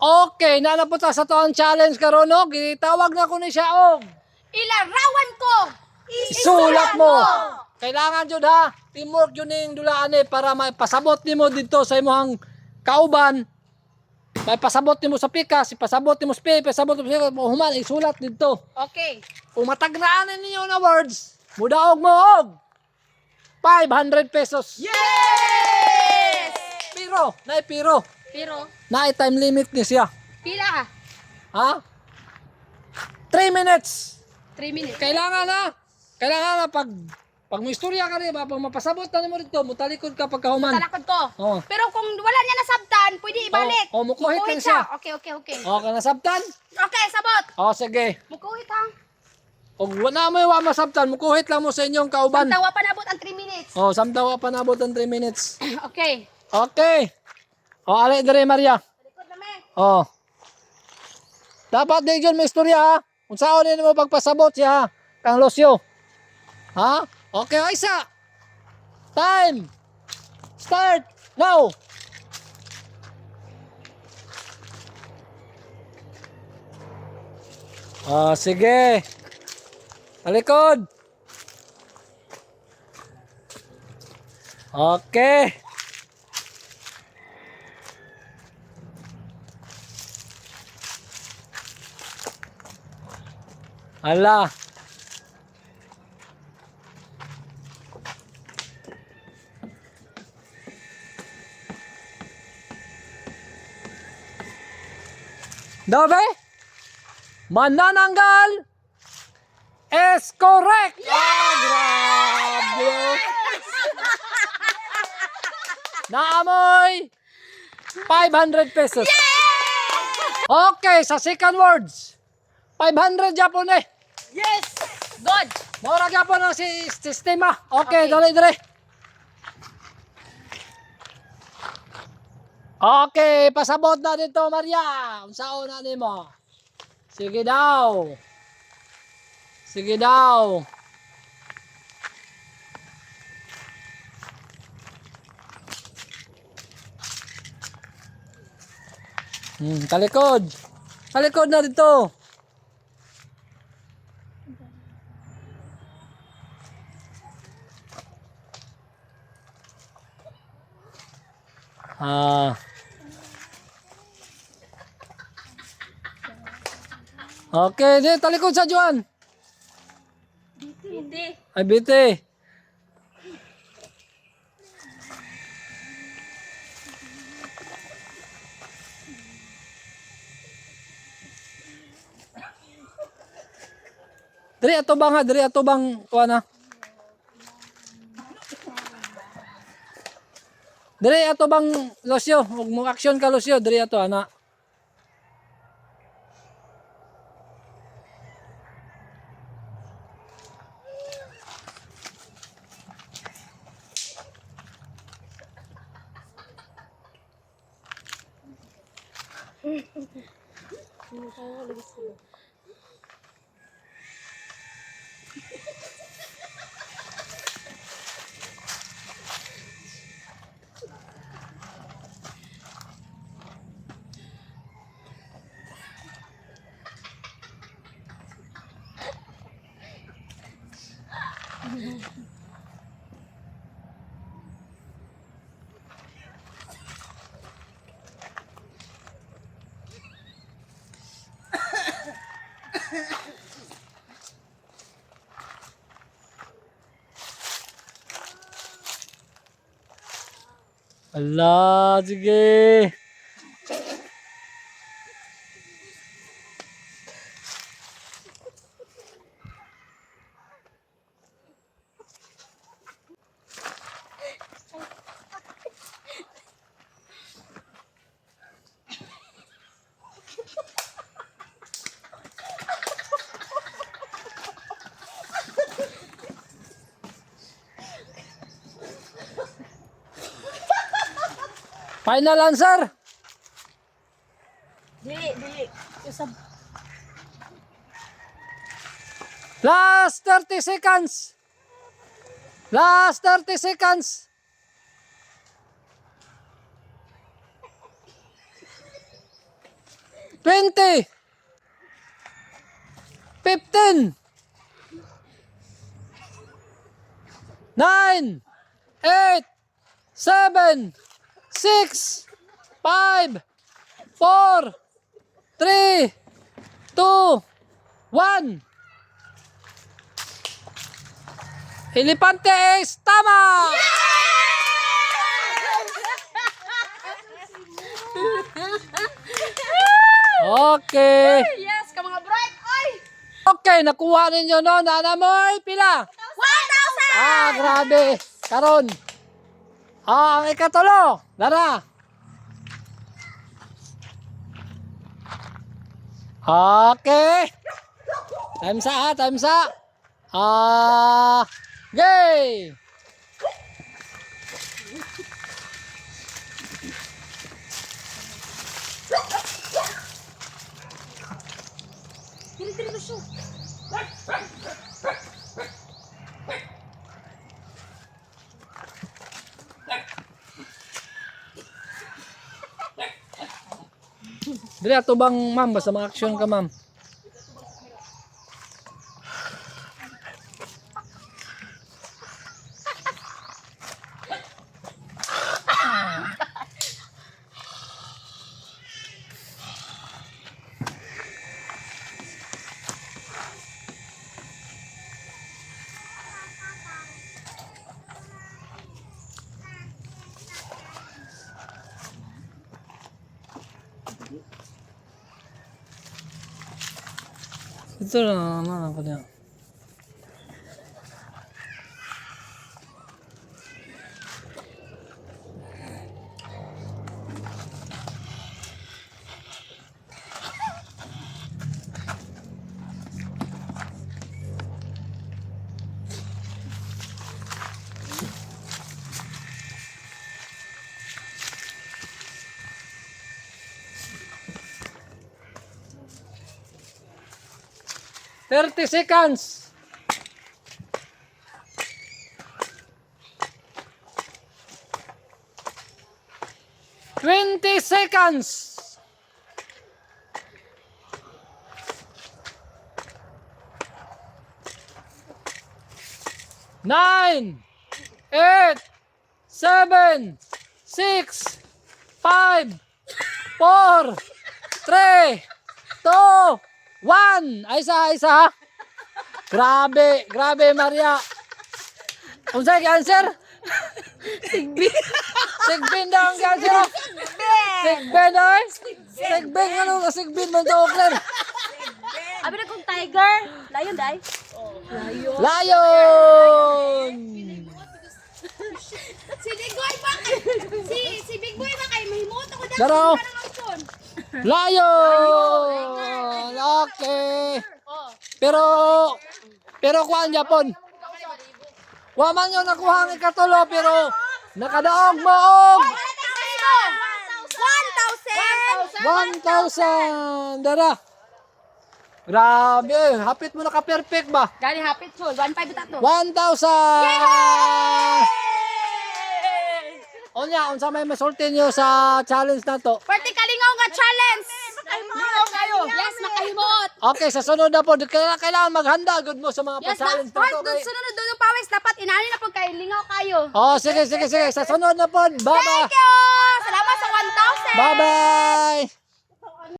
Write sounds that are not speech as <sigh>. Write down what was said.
Okay, nanapunta sa to ang challenge karon no. Gitawag na ko ni siya og Ilarawan ko! isulat mo. Kailangan jud ha. Teamwork yun ning dulaan eh para may pasabot nimo dito sa imong kauban. May pasabot nimo sa pikas, pasabot nimo sa pikas, pasabot nimo sa human isulat dito. Okay. Kung matagnaan ninyo na words, mudaog mo og 500 pesos. Yes! Piro, na piro. Pero, Na time limit ni siya. pila ka? Ha? 3 minutes. 3 minutes. Kailangan na. Kailangan na pag pag may istorya ka rin, pag mapasabot na mo dito, mutalikod ka pagkahuman. Talakod ko. Oo. Pero kung wala niya nasabtan, pwede ibalik. Oh, oh, mukuhit lang siya. Okay, okay, okay. O, ka nasabtan? Okay, sabot. O, sige. Mukuhit ha. Kung wala mo yung masabtan, mukuhit lang mo sa inyong kauban. Tawa pa nabot ang 3 minutes. O, samtawa pa nabot ang 3 minutes. <clears throat> okay. Okay. O, ali dire Maria. Likod na me. Oh. Dapat di dyan may istorya ha. Kung saan din mo pagpasabot siya, kang Lucio. Ha? Okay, o isa. Time. Start. Now. Ah, sige. Talikod. Okay. Ala. Dabe? Manananggal is correct! Ah, grabe! Naamoy 500 pesos. Okay, sa second words. 500 Japon eh. Yes! Good! Mora gyapon ang si sistema. Okay, Okay. dali dire. Okay, pasabot na dito Maria. Unsaon na nimo? Sige daw. Sige daw. Hmm, talikod. Talikod na dito. Ah. Okay, di talikod sa Juan. Hindi. Ay, biti. Diri ato bang ha, diri ato bang kuha Diri ato bang Lucio, ug mo action ka Lucio, diri ato ana. <laughs> Allah, sige. Final answer. Dili, dili. Usab. Last 30 seconds. Last 30 seconds. 20, 15, 9, 8, 7, 6, 5, 4, 3, 2, 1. Elepante is tama! <laughs> Okay. Yes, ka mga bright. Oy! Okay, nakuha ninyo no. Nana mo ay pila. 1,000! Ah, grabe. Karon. Ah, ang ikatulo. Dara. Okay. Time sa ha, time sa. Ah. Dili, Dili ato bang ma'am basta ma-action ka ma'am. 映るな、なんかね。30 seconds. Twenty seconds. Nine, eight, seven, six, five, four, three, two, one. Ay isa, ay isa. Grabe, grabe Maria. Unsa ang answer? Sigbin. Sigbin daw ang answer. Sigbin ay. Sigbin ano ka sigbin man to Oakland. Abi na kong tiger. Lion, day. Lion. Si Big Boy ba kay... Si, si Big Boy ba kay mahimot ako ang son. Lion. Okay. Oh. Pero pero kuan Japon. Wa man yung nakuha ang ikatulo pero nakadaog mo og 1,000. 1,000! Dara. Grabe, hapit mo naka-perfect ba? Gani hapit sol, 1,500 ito. 1,000! Onya, unsa may masulti nyo sa challenge na to? Pwede kalingaw nga challenge! Makahimot kayo! Yes, makahimot! Okay, sa sunod na po, kailangan, kailangan maghanda good mo sa mga Yes, pa-challenge dapat na to. sunod doon pawis dapat inani na pag kayo lingaw kayo. Oh, sige, sige, sige. Sa sunod na po, bye-bye. Thank you! Salamat sa 1,000! Bye-bye.